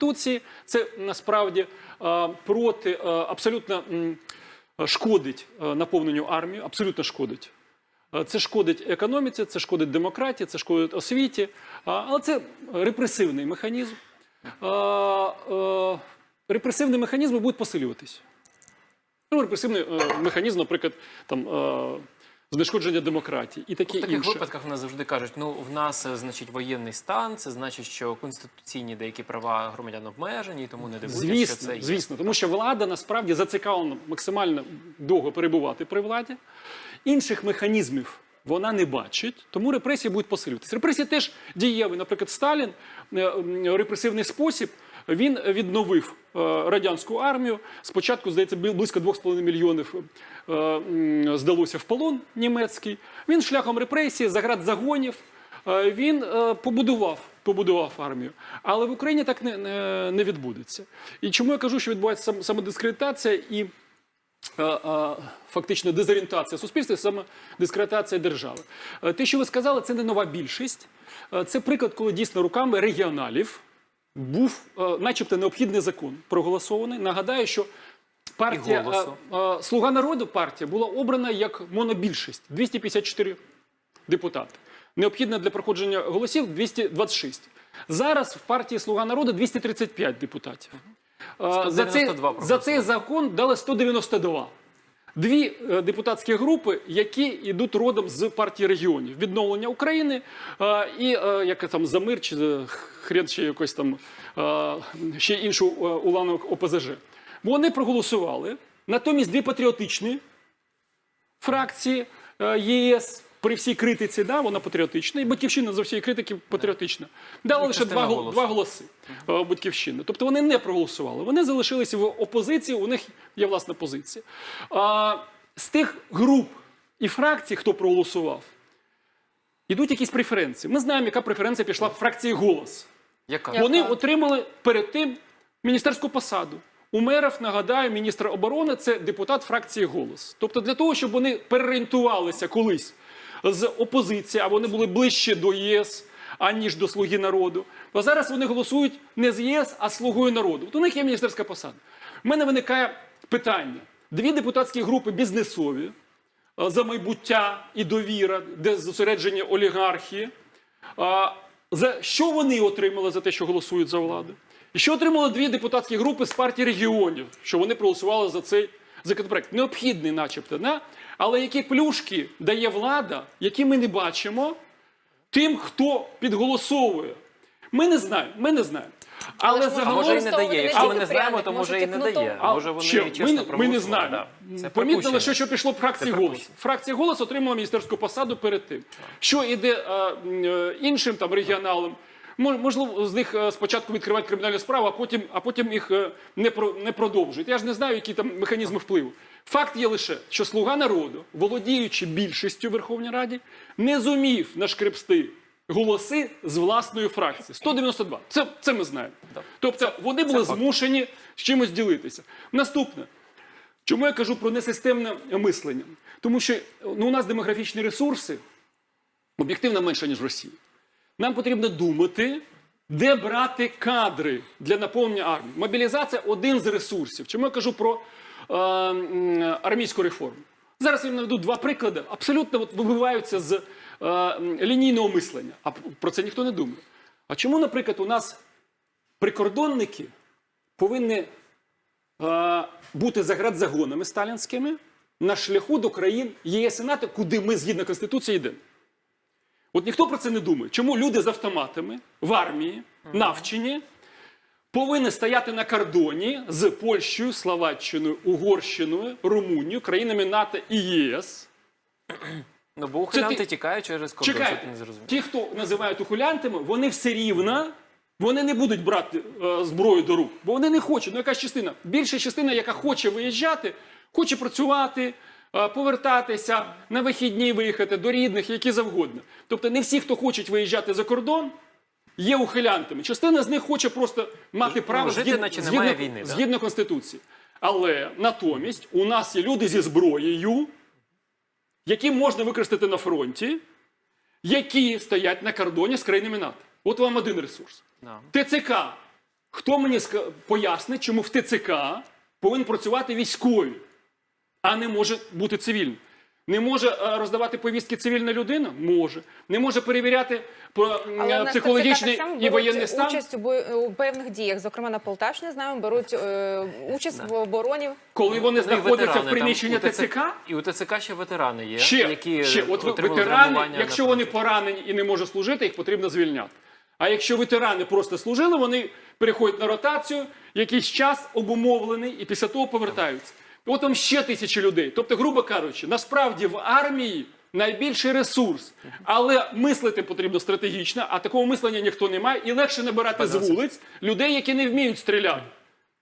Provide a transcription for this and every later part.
Конституції. Це насправді е, проти е, абсолютно шкодить е, наповненню армії, абсолютно шкодить. Е, Це шкодить економіці, це шкодить демократії, це шкодить освіті, але це репресивний механізм. Е, е, Репресивні механізми будуть посилюватись. Ну, репресивний е, механізм, наприклад, там, е, знешкодження демократії і таке В таких інше. випадках в нас завжди кажуть, ну в нас е, значить воєнний стан, це значить, що конституційні деякі права громадян обмежені, і тому не дивуйтесь, що Звісно, це є. звісно, тому що влада насправді зацікавлена максимально довго перебувати при владі. Інших механізмів вона не бачить, тому репресії будуть посилюватися. Репресії теж дієві. Наприклад, Сталін е, репресивний спосіб. Він відновив радянську армію. Спочатку, здається, близько 2,5 мільйонів е, здалося в полон німецький. Він шляхом репресії, заград загонів, е, він е, побудував, побудував армію. Але в Україні так не, не, відбудеться. І чому я кажу, що відбувається самодискредитація і е, е, фактично дезорієнтація суспільства, саме дискредитація держави. Е, Те, що ви сказали, це не нова більшість. Е, Це приклад, коли дійсно руками регіоналів був, е, начебто, необхідний закон проголосований. Нагадаю, що партія е, е, Слуга народу партія була обрана як монобільшість 254 депутати. Необхідно для проходження голосів 226. Зараз в партії Слуга народу 235 депутатів. За цей, 192 за цей закон дали 192. Дві е, депутатські групи, які йдуть родом з партії регіонів, відновлення України е, і е, як там за мир чи хрен ще якось там ще іншу уланок ОПЗЖ. Вони проголосували. Натомість дві патріотичні фракції ЄС при всій критиці, да, вона патріотична, і батьківщина за всієї критики патріотична. Дали Ну, лише два, голосу. два голоси е, батьківщини. Тобто вони не проголосували. Вони залишилися в опозиції, у них є власна позиція. А, з тих груп і фракцій, хто проголосував, йдуть якісь преференції. Ми знаємо, яка преференція пішла в фракції голос. Яка? Вони Яка? отримали перед тим міністерську посаду. Умеров, нагадаю, міністр оборони це депутат фракції голос. Тобто, для того, щоб вони переорієнтувалися колись з опозиції, а вони були ближче до ЄС, аніж до Слуги народу, то зараз вони голосують не з ЄС, а з Слугою народу. От у них є міністерська посада. У мене виникає питання: дві депутатські групи бізнесові е, за майбуття і довіра, де зосереджені олігархії. За що вони отримали за те, що голосують за владу? І що отримали дві депутатські групи з партії регіонів, що вони проголосували за цей законопроект? Необхідний, начебто, да? Але які плюшки дає влада, які ми не бачимо тим, хто підголосовує? Ми не знаємо, ми не знаємо. Але, Але загалом може і не дає. Якщо ми не знаємо, то може і не дає. А, Може вони ще, чесно ми, не- ми не знаємо. да. Це Помітили, що, що пішло б фракції голос. Фракція голос отримала міністерську посаду перед тим. Що іде е, м, е, іншим там регіоналам? Мож- Можливо, з них е, спочатку відкривають кримінальну справу, а потім, а потім їх е, не, про, не продовжують. Я ж не знаю, які там механізми впливу. Факт є лише, що слуга народу, володіючи більшістю в Верховній Раді, не зумів нашкребсти голоси з власної фракції. 192. Це, це ми знаємо. Тобто вони були змушені з чимось ділитися. Наступне. Чому я кажу про несистемне мислення? Тому що ну, у нас демографічні ресурси об'єктивно менше, ніж в Росії. Нам потрібно думати, де брати кадри для наповнення армії. Мобілізація один з ресурсів. Чому я кажу про армійську реформу? Зараз я наведу два приклади, абсолютно от вибиваються з е, лінійного мислення. А про це ніхто не думає. А чому, наприклад, у нас прикордонники повинні е, бути заградзагонами сталінськими на шляху до країн ЄС і НАТО, куди ми згідно Конституції йдемо. От ніхто про це не думає. Чому люди з автоматами в армії, навчені, повинні стояти на кордоні з Польщею, Словаччиною, Угорщиною, Румунією, країнами НАТО і ЄС. Ну, бо ухилянти ти- тікають через кордон, Чекайте, не зрозумів. ті, хто називають ухилянтами, вони все рівно, вони не будуть брати е, зброю до рук, бо вони не хочуть. Ну, якась частина. Більша частина, яка хоче виїжджати, хоче працювати, е, повертатися, на вихідні виїхати до рідних, які завгодно. Тобто не всі, хто хочуть виїжджати за кордон, є ухилянтами. Частина з них хоче просто мати право жити, згідно, наче немає згідно, війни, да? згідно Конституції. Але натомість у нас є люди зі зброєю, які можна використати на фронті, які стоять на кордоні з країнами НАТО. От вам один ресурс. Да. ТЦК Хто мені ска- пояснить, чому в ТЦК повинен працювати військові, а не може бути цивільним? Не може е, роздавати повістки цивільна людина? Може. Не може перевіряти Але психологічний так само і беруть воєнний стан? участь у, певних діях. Зокрема, на Полтавщині знаємо, беруть е, участь в обороні. Коли вони Ну, знаходяться в приміщенні ТЦК, І у ТЦК ще ветерани є, ще, які ще от ветерани, якщо вони поранені і не можуть служити, їх потрібно звільняти. А якщо ветерани просто служили, вони переходять на ротацію, якийсь час обумовлений, і після того повертаються. От там ще тисячі людей. Тобто, грубо кажучи, насправді в армії найбільший ресурс, але мислити потрібно стратегічно, а такого мислення ніхто не має, і легше набирати з вулиць людей, які не вміють стріляти.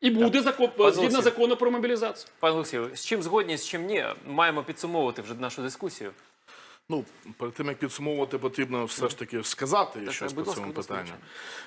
І буде закон, згідно закону про мобілізацію. Пане Олексію, з чим згодні, з чим ні, маємо підсумовувати вже нашу дискусію. Ну, перед тим як підсумовувати, потрібно все ж таки сказати Так, щось по цьому питанню.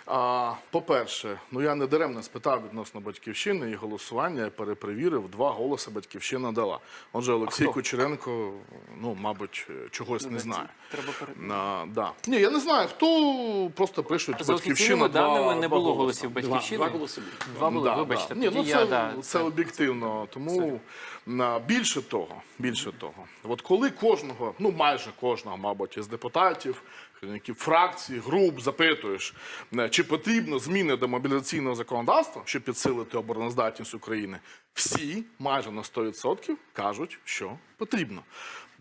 А, по-перше, ну я не даремно спитав відносно батьківщини і голосування. Я перепровірив, два голоси батьківщина дала. Отже, Олексій? Кучеренко, ну, мабуть, чогось не знає. Треба. А, да. Ні, я не знаю, хто просто пишуть За батьківщина. офіційними два- даними не два було голоси. голосів Два, батьківщини. два голоси. Два були, Да, вибачте. да. Ні, ну, я, це, да, це об'єктивно. Тому на, більше того, більше того, от коли кожного, ну майже кожного, мабуть, із депутатів, керівників фракцій, груп запитуєш, е, чи потрібно зміни до мобілізаційного законодавства, щоб підсилити обороноздатність України, всі майже на 100% кажуть, що потрібно.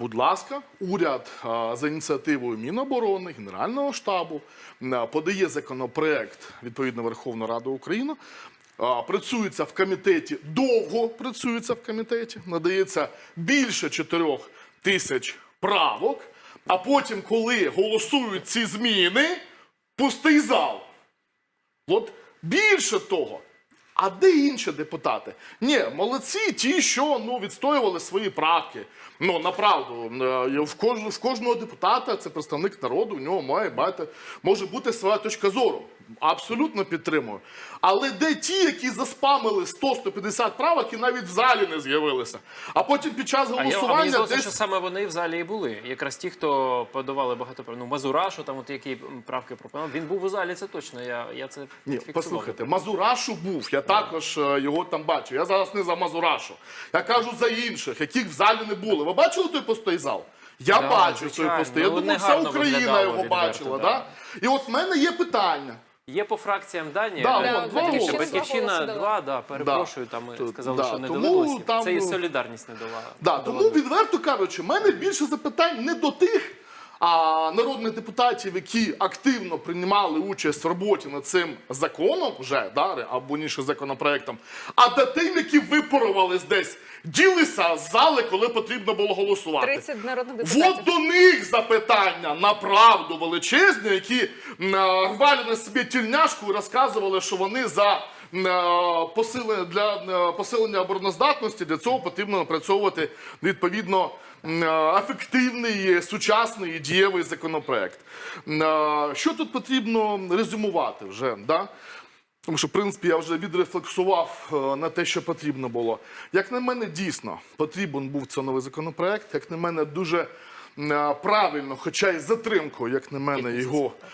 Будь ласка, уряд за ініціативою Міноборони, Генерального штабу подає законопроект відповідно Верховна Рада України. Працюється в комітеті, довго працюється в комітеті, надається більше 4 тисяч правок. А потім, коли голосують ці зміни, пустий зал. От більше того. А де інші депутати? Ні, молодці, ті, що ну відстоювали свої правки. Ну направду, е, в кожного, в кожного депутата це представник народу, у нього має бути, може бути своя точка зору. Абсолютно підтримую. Але де ті, які заспамили 100-150 правок і навіть в залі не з'явилися? А потім під час А, я, а мені голосування здалося, десь що саме вони в залі і були. Якраз ті, хто подавали багато. Ну, Мазурашу, там от які правки пропонував. Він був у залі, це точно. Я, я це Ні, послухайте, Мазурашу був. Я також е, його там бачив. Я зараз не за Мазурашу. Я кажу за інших, яких в залі не було. Ви бачили той пустий зал? Я Да, бачив той пустий. Я Ну, думаю, вся Україна його відверто, бачила. да. Да? І от в мене є питання. Є по фракціям дані. Да, Е, от, два Батьківщина, голоси. Батьківщина Два голоси два, да, перепрошую, там ми То- сказали, да, що не тому голосів. там, Це і солідарність не дала. Да, тому відверто кажучи, в мене більше запитань не до тих народних депутатів, які активно приймали участь в роботі над цим законом, вже да, або ніше законопроектом, а до тим, які випарувались десь, ділися з зали, коли потрібно було голосувати. 30 народних депутатів. От до них запитання направду величезні, які е, рвали на собі тільняшку і розказували, що вони за для е, посилення обороноздатності. Для цього потрібно напрацьовувати відповідно е, ефективний, сучасний і дієвий законопроект. Е, Що тут потрібно резюмувати вже? Да? Тому що, в принципі, я вже відрефлексував е, на те, що потрібно було. Як на мене, дійсно потрібен був цей новий законопроект. Як на мене, дуже е, правильно, хоча й затримкою, як на мене, його, е,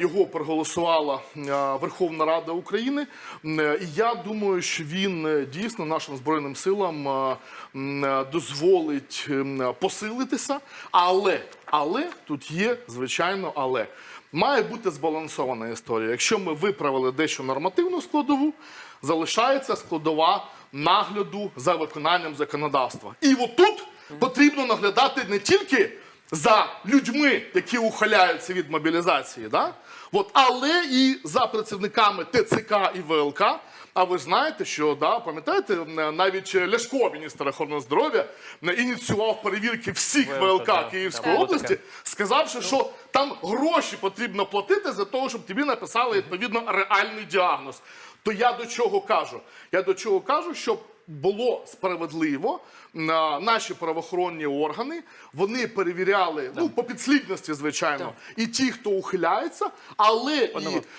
його проголосувала е, Верховна Рада України. Е, І я думаю, що він е, дійсно нашим збройним силам е, е, дозволить посилитися. Але, але тут є звичайно, але. Має бути збалансована історія. Якщо ми виправили дещо нормативну складову, залишається складова нагляду за виконанням законодавства. І отут потрібно наглядати не тільки за людьми, які ухиляються від мобілізації, да? От, але і за працівниками ТЦК і ВЛК. А ви ж знаєте, що да, пам'ятаєте, навіть Ляшко, міністр охорони здоров'я, ініціював перевірки всіх ВЛК, Київської да, області, сказавши, що там гроші потрібно платити за того, щоб тобі написали відповідно реальний діагноз. То я до чого кажу? Я до чого кажу, щоб було справедливо, на наші правоохоронні органи вони перевіряли ну по підслідності, звичайно, і ті, хто ухиляється, але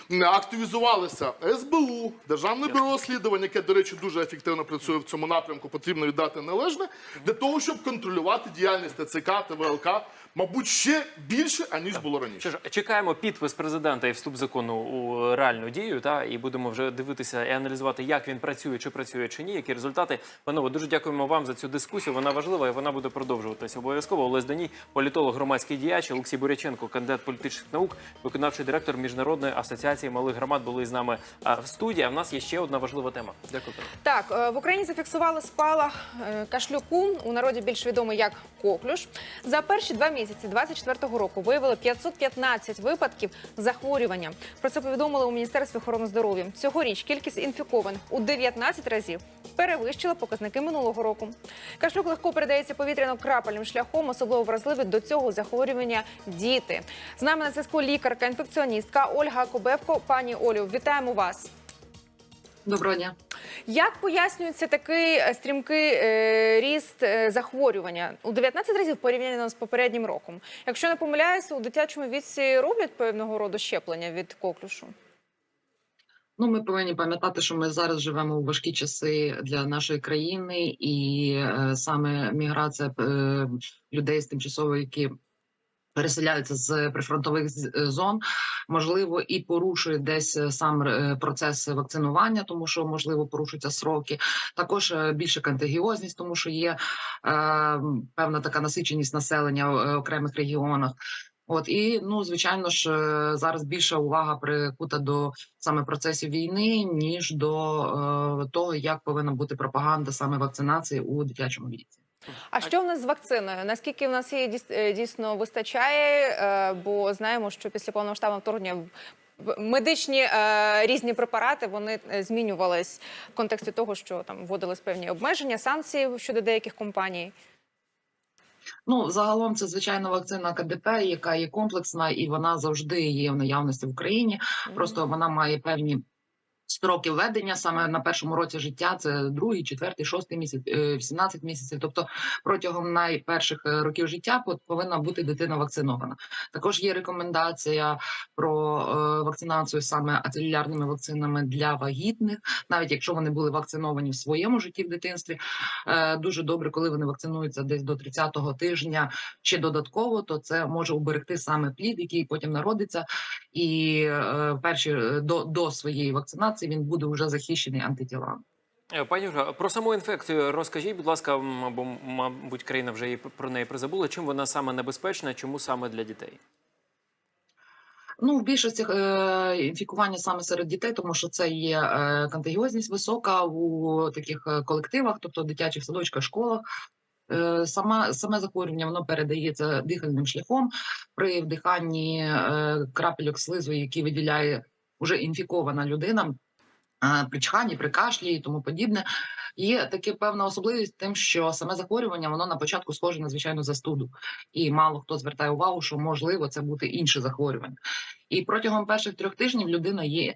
і активізувалися СБУ, Державне бюро розслідувань, яке, до речі, дуже ефективно працює в цьому напрямку. Потрібно віддати належне для того, щоб контролювати діяльність ТЦК та ВЛК мабуть, ще більше, аніж було раніше. Що ж, чекаємо підпис президента і вступ закону у реальну дію, та і будемо вже дивитися і аналізувати, як він працює, чи працює, чи ні, які результати. Панове, дуже дякуємо вам за цю дискусію. Вона важлива і вона буде продовжуватися обов'язково. Олесь Даній, політолог, громадський діяч, Олексій Буряченко, кандидат політичних наук, виконавчий директор міжнародної асоціації малих громад були з нами в студії. А в нас є ще одна важлива тема. Дякую. Так, е, в Україні зафіксували спалах е, кашлюку, у народі більш відомий як коклюш. За перші два місяці 24-го року виявили 515 випадків захворювання. Про це повідомили у Міністерстві охорони здоров'я. Цьогоріч кількість інфікованих у 19 разів перевищила показники минулого року. Кашлюк легко передається повітряно-крапельним шляхом, особливо вразливі до цього захворювання діти. З нами на зв'язку лікарка, інфекціоністка Ольга Кобевко. Пані Олю, вітаємо вас. Доброго дня. Як пояснюється такий е, стрімкий е, ріст е, захворювання у 19 разів порівняно з попереднім роком? Якщо не помиляюся, у дитячому віці роблять певного роду щеплення від коклюшу? Ну, ми повинні пам'ятати, що ми зараз живемо у важкі часи для нашої країни, і е, саме міграція е, людей з тимчасово, які переселяються з прифронтових е, зон, можливо, і порушує десь е, сам е, процес вакцинування, тому що можливо порушуються сроки. Також більше контагіозність, тому що є е, певна така насиченість населення в окремих регіонах. От і ну звичайно ж е, зараз більша увага прикута до саме процесів війни, ніж до е, того, як повинна бути пропаганда саме вакцинації у дитячому віці. А що в нас з вакциною? Наскільки в нас її е, дійсно вистачає? Е, Бо знаємо, що після повномасштабного вторгнення медичні е, різні препарати вони змінювались в контексті того, що там вводились певні обмеження, санкції щодо деяких компаній. Ну загалом це звичайно вакцина КДП, яка є комплексна, і вона завжди є в наявності в Україні. Просто вона має певні. Строки введення саме на першому році життя це другий, четвертий, шостий місяць, е, 18 місяців. Тобто протягом найперших е, років життя по- повинна бути дитина вакцинована. Також є рекомендація про е, вакцинацію саме ацелюлярними вакцинами для вагітних, навіть якщо вони були вакциновані в своєму житті в дитинстві. Е, Дуже добре, коли вони вакцинуються десь до 30-го тижня чи додатково, то це може уберегти саме плід, який потім народиться, і е, перші е, до, до своєї вакцинації він буде вже захищений антитілами. Е, Пані Ольга, про саму інфекцію розкажіть, будь ласка, бо, мабуть, країна вже і про неї призабула. Чим вона саме небезпечна, чому саме для дітей? Ну, в більшості е, інфікування саме серед дітей, тому що це є е, контагіозність висока у таких колективах, тобто дитячих садочках, школах. Е, Сама саме захворювання воно передається дихальним шляхом при вдиханні е, крапельок слизу, які виділяє вже інфікована людина. Е, При чханні, при кашлі і тому подібне, є таке певна особливість тим, що саме захворювання воно на початку схоже на звичайну застуду, і мало хто звертає увагу, що можливо це бути інше захворювання. І протягом перших трьох тижнів людина є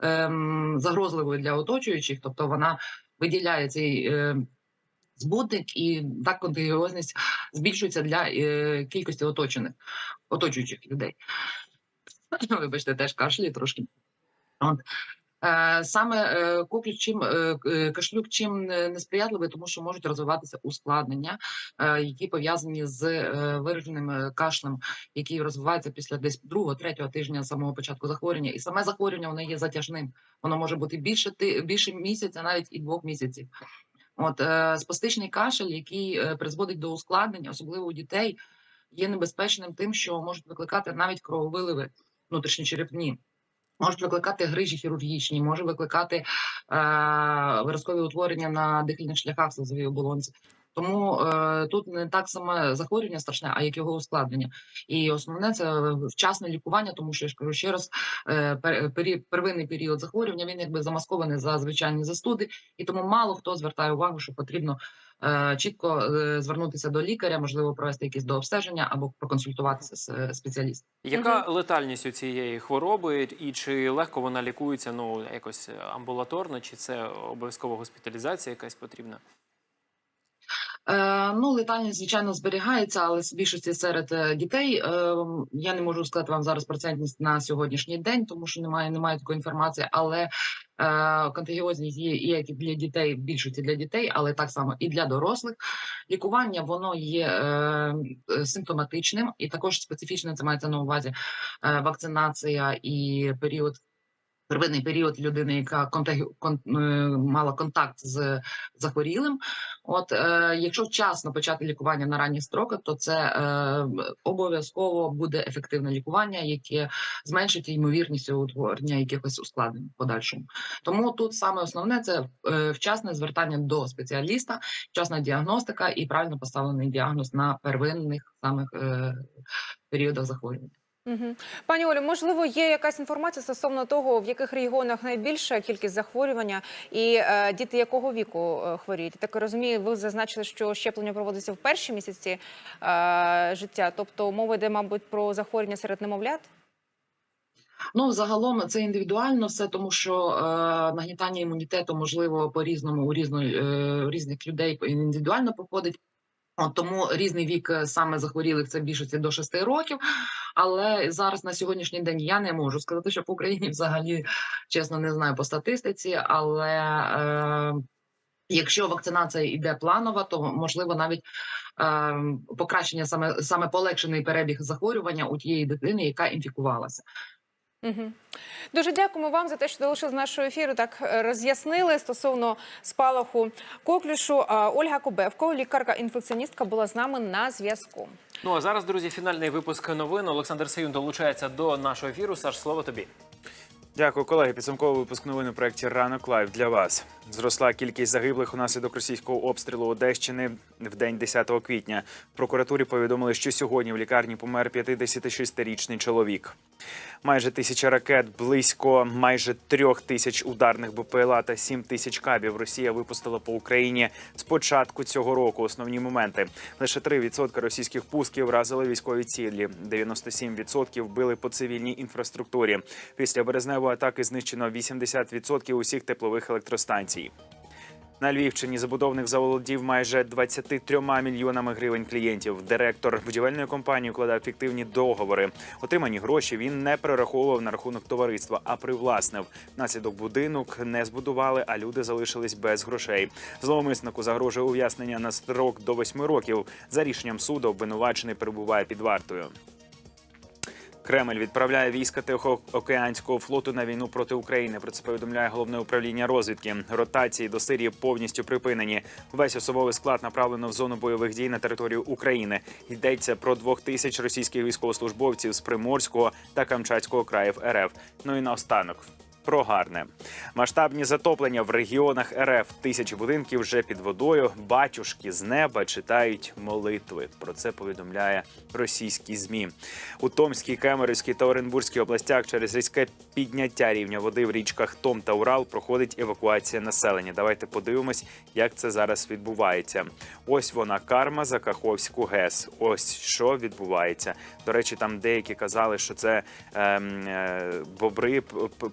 ем, загрозливою для оточуючих, тобто вона виділяє цей е, збутник, і так контагіозність збільшується для е, кількості оточених, оточуючих людей. Вибачте, теж кашлі трошки. От. Е, Саме е, коклюк чим е, кашлюк чим несприятливий, тому що можуть розвиватися ускладнення, які пов'язані з вираженим кашлем, який розвивається після десь другого, третього тижня самого початку захворювання. І саме захворювання воно є затяжним. Воно може бути більше більше місяця, навіть і двох місяців. От спастичний кашель, який призводить до ускладнення, особливо у дітей, є небезпечним тим, що можуть викликати навіть крововиливи внутрішньочерепні. Можуть викликати грижі хірургічні, може викликати е, виразкові утворення на дихальних шляхах слизовій оболонці. Тому е, тут не так саме захворювання страшне, а як його ускладнення. І основне це вчасне лікування, тому що я ж кажу ще раз, е, первинний період захворювання він якби замаскований за звичайні застуди, і тому мало хто звертає увагу, що потрібно чітко е, звернутися до лікаря, можливо, провести якісь дообстеження або проконсультуватися з е, спеціалістом. Яка летальність у цієї хвороби, і чи легко вона лікується ну якось амбулаторно, чи це обов'язково госпіталізація якась потрібна? Е, ну, летальність, звичайно, зберігається, але в більшості серед е, дітей. Е, я не можу сказати вам зараз процентність на сьогоднішній день, тому що немає, немає такої інформації. Але е, контагіозність є і для дітей, більшості для дітей, але так само і для дорослих. лікування воно є е, е, симптоматичним і також специфічним. Це мається на увазі е, вакцинація і період. Первинний період людини, яка контагі... кон... е, мала контакт з захворілим. От е, якщо вчасно почати лікування на ранніх строках, то це е, обов'язково буде ефективне лікування, яке зменшить ймовірність утворення якихось ускладнень в подальшому. Тому тут саме основне це е, вчасне звертання до спеціаліста, вчасна діагностика і правильно поставлений діагноз на первинних самих е, періодах захворювання. Пані Олю, можливо, є якась інформація стосовно того, в яких регіонах найбільша кількість захворювання і е, діти якого віку е, хворіють? Так розумію, ви зазначили, що щеплення проводиться в перші місяці е, життя, тобто мова йде, мабуть, про захворювання серед немовлят. Ну, загалом це індивідуально все, тому що е, нагнітання імунітету можливо по різному у різної е, різних людей індивідуально проходить. От, тому різний вік е, саме захворілих це більшості до 6 років. Але зараз на сьогоднішній день я не можу сказати, що по Україні взагалі чесно не знаю по статистиці, але е, якщо вакцинація йде планова, то можливо навіть е, покращення саме саме полегшений перебіг захворювання у тієї дитини, яка інфікувалася. Угу. Дуже дякуємо вам за те, що долучили з нашого ефіру. Так е, роз'яснили стосовно спалаху коклюшу. А Ольга Кобевко, лікарка-інфекціоністка, була з нами на зв'язку. Ну а зараз, друзі, фінальний випуск новин. Олександр Саюн долучається до нашого ефіру. Саш, слово тобі. Дякую, колеги. Підсумковий випуск новин у проєкті Ранок Лайв для вас. Зросла кількість загиблих унаслідок російського обстрілу Одещини в день 10 квітня. В прокуратурі повідомили, що сьогодні в лікарні помер 56-річний чоловік. Майже тисяча ракет, близько майже трьох тисяч ударних БПЛА та сім тисяч кабів Росія випустила по Україні з початку цього року. Основні моменти лише 3% російських пусків вразили військові цілі, 97% били по цивільній інфраструктурі. Після березневої атаки знищено 80% усіх теплових електростанцій. На Львівщині забудовник заволодів майже 23 мільйонами гривень клієнтів. Директор будівельної компанії укладав фіктивні договори. Отримані гроші він не перераховував на рахунок товариства, а привласнив. Наслідок будинок не збудували, а люди залишились без грошей. Зловмиснику загрожує ув'язнення на строк до 8 років. За рішенням суду обвинувачений перебуває під вартою. Кремль відправляє війська Тихоокеанського флоту на війну проти України. Про це повідомляє головне управління розвідки. Ротації до Сирії повністю припинені. Весь особовий склад направлено в зону бойових дій на територію України. Йдеться про двох тисяч російських військовослужбовців з Приморського та Камчатського країв РФ. Ну і наостанок. Про гарне масштабні затоплення в регіонах РФ. Тисячі будинків вже під водою. Батюшки з неба читають молитви. Про це повідомляє російські змі у Томській, Кемерівській та Оренбурзькій областях. Через різке підняття рівня води в річках Том та Урал проходить евакуація населення. Давайте подивимось, як це зараз відбувається. Ось вона карма за Каховську ГЕС. Ось що відбувається. До речі, там деякі казали, що це ем, е, бобри п-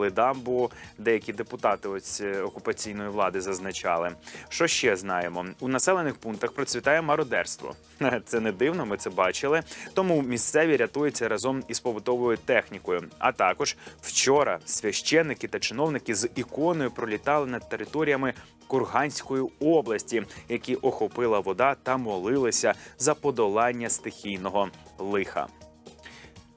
п- дамбу. Деякі депутати ось е, окупаційної влади зазначали. Що ще знаємо? У населених пунктах процвітає мародерство. Це не дивно, ми це бачили. Тому місцеві рятуються разом із побутовою технікою. А також вчора священники та чиновники з іконою пролітали над територіями Курганської області, які охопила вода та молилися за подолання стихійного лиха.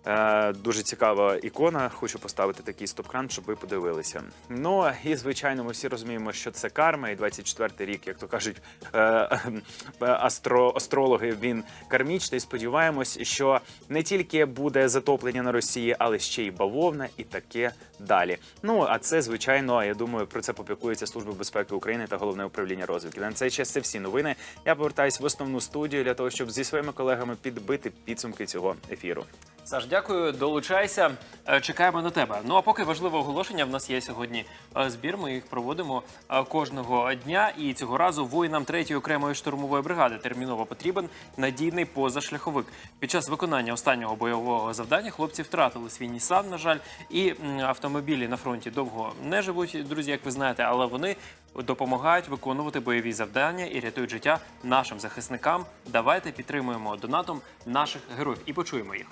Е, дуже цікава ікона. Хочу поставити такий стоп-кран, щоб ви подивилися. Ну і звичайно, ми всі розуміємо, що це карма, і 24-й рік, як то кажуть, е, е, астро, астрологи, він кармічний. Сподіваємось, що не тільки буде затоплення на Росії, але ще й бавовна, і таке далі. Ну а це звичайно, я думаю, про це попікується Служба безпеки України та головне управління розвідки. На цей час це всі новини. Я повертаюсь в основну студію для того, щоб зі своїми колегами підбити підсумки цього ефіру. Саш, дякую, долучайся. Е, Чекаємо на тебе. Ну а поки важливе оголошення. В нас є сьогодні е, збір. Ми їх проводимо е, кожного дня. І цього разу воїнам 3-ї окремої штурмової бригади терміново потрібен надійний позашляховик. Під час виконання останнього бойового завдання хлопці втратили свій Нісан, на жаль, і автомобілі на фронті довго не живуть, друзі, як ви знаєте, але вони допомагають виконувати бойові завдання і рятують життя нашим захисникам. Давайте підтримуємо донатом наших героїв і почуємо їх.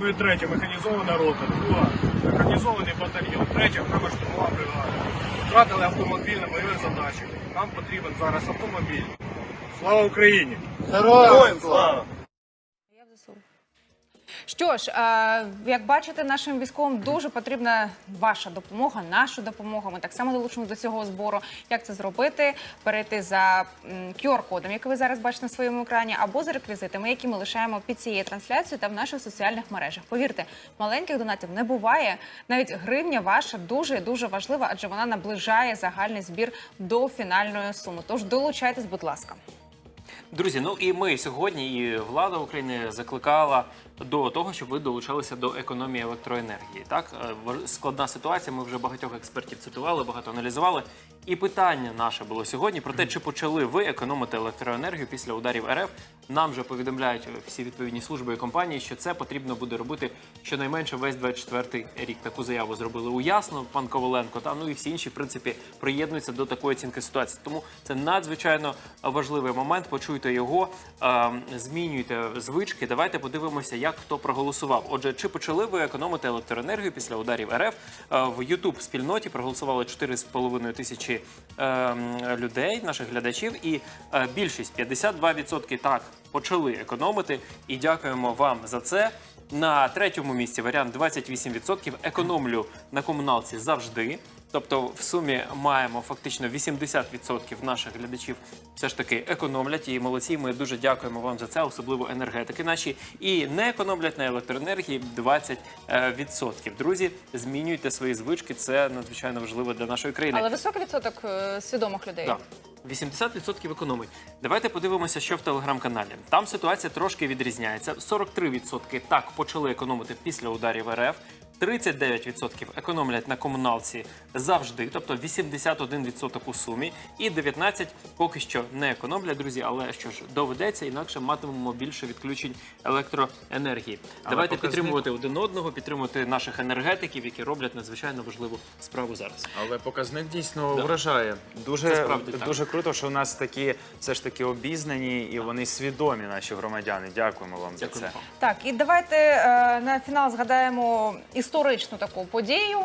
Ми третя механізована рота, друга механізований батальйон, третя окрема штурмова бригада. втратили автомобіль на бойових задачах. Нам потрібен зараз автомобіль. Слава Україні! Героям слава! Що ж, як бачите, нашим військовим дуже потрібна ваша допомога, наша допомога. Ми так само долучимо до цього збору. Як це зробити? Перейти за QR-кодом, який ви зараз бачите на своєму екрані, або за реквізитами, які ми лишаємо під цією трансляцією та в наших соціальних мережах. Повірте, маленьких донатів не буває. Навіть гривня ваша дуже і дуже важлива, адже вона наближає загальний збір до фінальної суми. Тож долучайтесь, будь ласка. Друзі, ну і ми сьогодні, і влада України закликала до того, щоб ви долучалися до економії електроенергії. Так Е, складна ситуація. Ми вже багатьох експертів цитували, багато аналізували. І питання наше було сьогодні про те, чи почали ви економити електроенергію після ударів РФ. Нам вже повідомляють всі відповідні служби і компанії, що це потрібно буде робити щонайменше весь 24-й рік. Таку заяву зробили у Ясно, пан Коваленко. Та ну і всі інші, в принципі, приєднуються до такої оцінки ситуації. Тому це надзвичайно важливий момент. Почуйте його, е, змінюйте звички. Давайте подивимося, як хто проголосував. Отже, чи почали ви економити електроенергію після ударів РФ? Е, в youtube спільноті проголосували 4,5 тисячі е, людей, наших глядачів, і е, більшість 52% так почали економити. І дякуємо вам за це. На третьому місці варіант 28%. Економлю на комуналці завжди. Тобто, в сумі маємо фактично 80% наших глядачів все ж таки економлять. І молодці. Ми дуже дякуємо вам за це, особливо енергетики наші. І не економлять на електроенергії 20%. Друзі, змінюйте свої звички. Це надзвичайно важливо для нашої країни. Але високий відсоток е, свідомих людей. Так. 80% економить. Давайте подивимося, що в телеграм-каналі. Там ситуація трошки відрізняється. 43% так почали економити після ударів РФ. 39% економлять на комуналці завжди, тобто 81% у сумі, і 19% поки що не економлять, друзі. Але що ж доведеться, інакше матимемо більше відключень електроенергії. Давайте показник- підтримувати один одного, підтримувати наших енергетиків, які роблять надзвичайно важливу справу зараз. Але показник дійсно Да. вражає. Дуже, справді так. дуже круто, що у нас такі все ж таки обізнані і вони свідомі, наші громадяни. Дякуємо вам за це. Так, і давайте е, на фінал згадаємо історичну таку подію,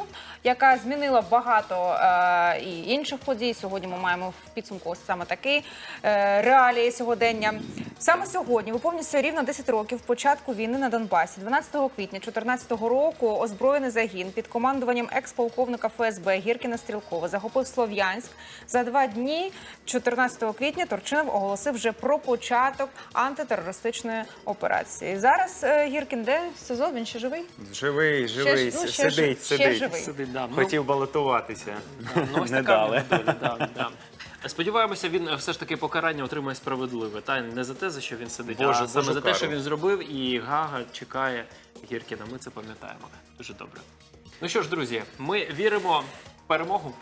яка змінила багато е, і інших подій. Сьогодні ми маємо в підсумку ось саме такий е, реалії сьогодення. Саме сьогодні виповнюється рівно 10 років початку війни на Донбасі. 12 квітня 2014 року озброєний загін під командуванням екс-полковника ФСБ Гіркіна Стрілкова захопив Слов'янськ. За два дні, 14 квітня, Турчинов оголосив вже про початок антитерористичної операції. Зараз е, Гіркін де СИЗО? Він ще живий? Живий, живий, ну, ще сидить, жи- ще сидить. живий. Сидить, да. Ну, Хотів балотуватися. Ну, ось Не така дали. нього доля, да, да. Сподіваємося, він все ж таки покарання отримає справедливе. Та не за те, за що він сидить, Боже, а саме Божу за те, що він зробив, і Гага чекає Гіркіна. Ми це пам'ятаємо. Дуже добре. Ну що ж, друзі, ми віримо в перемогу.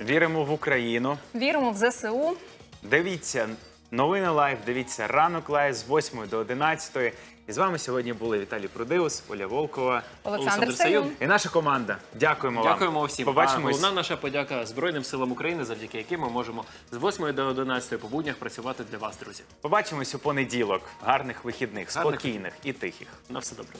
Віримо в Україну. Віримо в ЗСУ. Дивіться новини лайв, дивіться ранок лайв з 8 до 11. І з вами сьогодні були Віталій Прудивус, Оля Волкова Олександр Олександр Саюн. І наша команда. Дякуємо вам. Дякуємо всім. А головна наша подяка Збройним силам України, завдяки яким ми можемо з 8 до 11 по буднях працювати для вас, друзі. Побачимось у понеділок. Гарних вихідних, Гарних спокійних і тихих. На все добре.